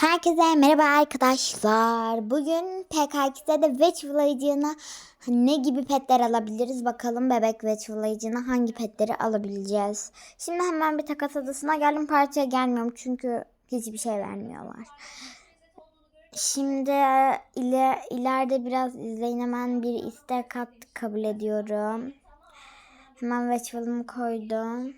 Herkese merhaba arkadaşlar. Bugün PKX'de de Witch Village'ına ne gibi petler alabiliriz bakalım bebek Witch Village'ına hangi petleri alabileceğiz. Şimdi hemen bir takas adasına geldim partiye gelmiyorum çünkü hiçbir şey vermiyorlar. Şimdi iler, ileride biraz izleyin hemen bir istek at kabul ediyorum. Hemen Witch koydum.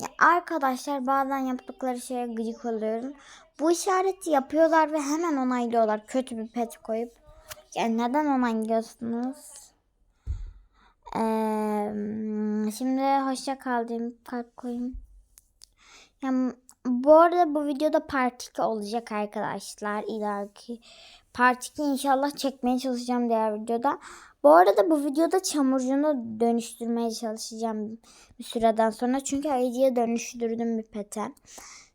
Ya arkadaşlar bazen yaptıkları şeye gıcık oluyorum. Bu işareti yapıyorlar ve hemen onaylıyorlar kötü bir pet koyup. Yani neden onaylıyorsunuz? Ee, şimdi hoşça kal diyeyim. Kalp koyayım. Yani bu arada bu videoda part 2 olacak arkadaşlar. İleriki part 2 inşallah çekmeye çalışacağım diğer videoda. Bu arada bu videoda çamurcuğunu dönüştürmeye çalışacağım bir süreden sonra. Çünkü ayıcıya dönüştürdüm bir pete.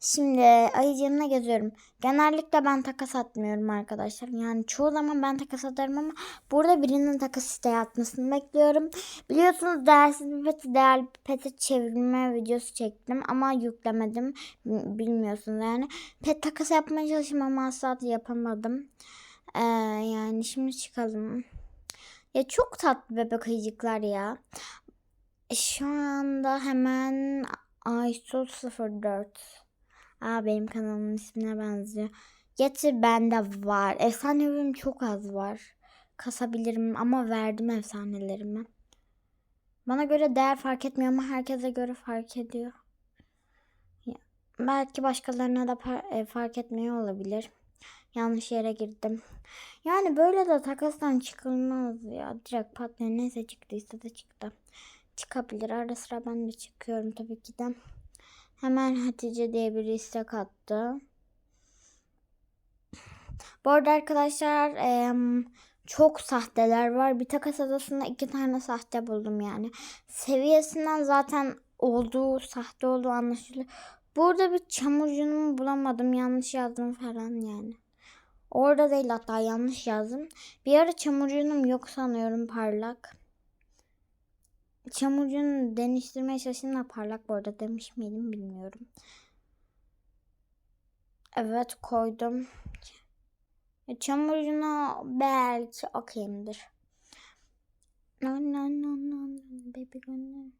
Şimdi ayıcığımla geziyorum. Genellikle ben takas atmıyorum arkadaşlar. Yani çoğu zaman ben takas atarım ama burada birinin takas isteği atmasını bekliyorum. Biliyorsunuz değersiz bir peti değerli bir pete çevirme videosu çektim ama yüklemedim. Bilmiyorsunuz yani. Pet takas yapmaya çalıştım ama asla yapamadım. Ee, yani şimdi çıkalım. Ya çok tatlı bebek ayıcıklar ya. Şu anda hemen Aysu 04. Aa benim kanalımın ismine benziyor. Getir bende var. Efsanelerim çok az var. Kasabilirim ama verdim efsanelerimi. Bana göre değer fark etmiyor ama herkese göre fark ediyor. Belki başkalarına da e, fark etmiyor olabilir. Yanlış yere girdim. Yani böyle de takastan çıkılmaz ya. Direkt patlayan neyse çıktıysa da çıktı. Çıkabilir. Ara sıra ben de çıkıyorum tabii ki de. Hemen Hatice diye bir istek attı. Bu arada arkadaşlar em, çok sahteler var. Bir takas adasında iki tane sahte buldum yani. Seviyesinden zaten olduğu sahte olduğu anlaşılıyor. Burada bir çamurcuğumu bulamadım. Yanlış yazdım falan yani. Orada değil hatta yanlış yazdım. Bir ara çamurcuğum yok sanıyorum parlak. Çamurcuğunu deniştirmeye çalıştım da parlak bu arada demiş miydim bilmiyorum. Evet koydum. Çamurcuğuna belki okeyimdir. No no no no baby gönder.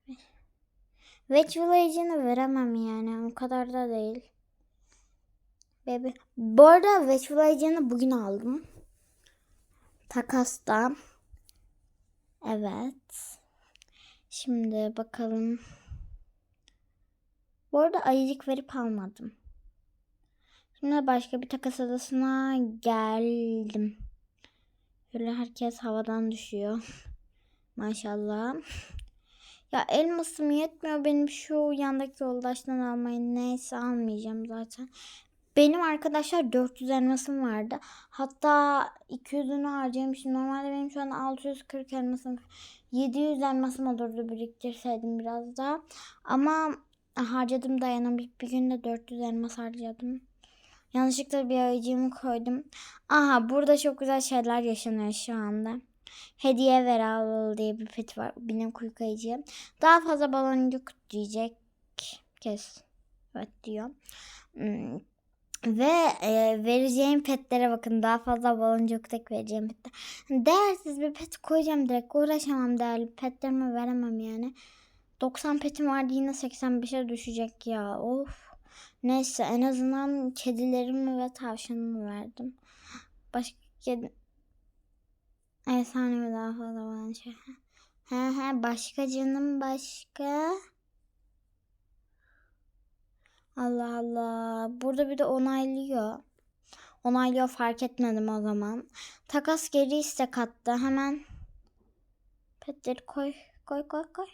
Witch Village'ini veremem yani o kadar da değil. Baby. Bu arada Village'ini bugün aldım. Takasta. Evet. Şimdi bakalım. Bu arada ayıcık verip almadım. Şimdi başka bir takas adasına geldim. Böyle herkes havadan düşüyor. Maşallah. Ya elmasım yetmiyor benim şu yandaki yoldaştan almayı. Neyse almayacağım zaten. Benim arkadaşlar 400 elmasım vardı. Hatta 200'ünü harcamışım. Normalde benim şu an 640 elmasım 700 elmasım olurdu biriktirseydim biraz daha. Ama harcadım dayanamadık. Bir günde 400 elmas harcadım. Yanlışlıkla bir ayıcığımı koydum. Aha burada çok güzel şeyler yaşanıyor şu anda. Hediye ver al diye bir pet var. Benim kuyuk ayıcığım. Daha fazla baloncuk diyecek. Kes. Evet diyor. Hmm. Ve e, vereceğim petlere bakın. Daha fazla baloncuk tek vereceğim petler. Değersiz bir pet koyacağım direkt. Uğraşamam değerli petlerimi veremem yani. 90 petim vardı yine 85'e düşecek ya. Of. Neyse en azından kedilerimi ve tavşanımı verdim. Başka kedi... Efsane daha fazla bana şey. He he başka canım başka. Allah Allah. Burada bir de onaylıyor. Onaylıyor fark etmedim o zaman. Takas geri istek attı. Hemen petleri koy. Koy koy koy.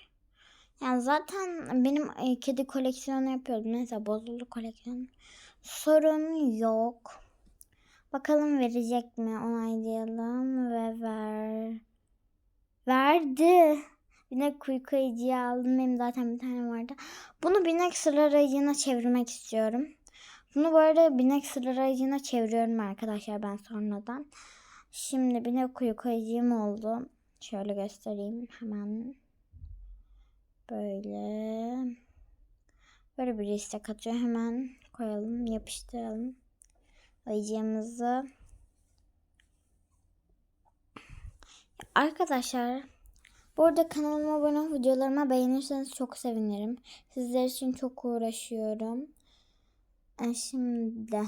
Yani zaten benim e, kedi koleksiyonu yapıyordum. Neyse bozuldu koleksiyon. Sorun yok. Bakalım verecek mi? Onaylayalım ve ver. Verdi. Binek kuyku ayıcıyı aldım. Benim zaten bir tane vardı. Bunu binek sırlar ayıcığına çevirmek istiyorum. Bunu bu arada binek sırlar ayıcığına çeviriyorum arkadaşlar ben sonradan. Şimdi binek kuyku ayıcığım oldu. Şöyle göstereyim hemen. Böyle. Böyle bir istek atıyor. Hemen koyalım. Yapıştıralım. Ayıcığımızı. Arkadaşlar bu arada kanalıma abone olup videolarıma beğenirseniz çok sevinirim. Sizler için çok uğraşıyorum. E, Şimdi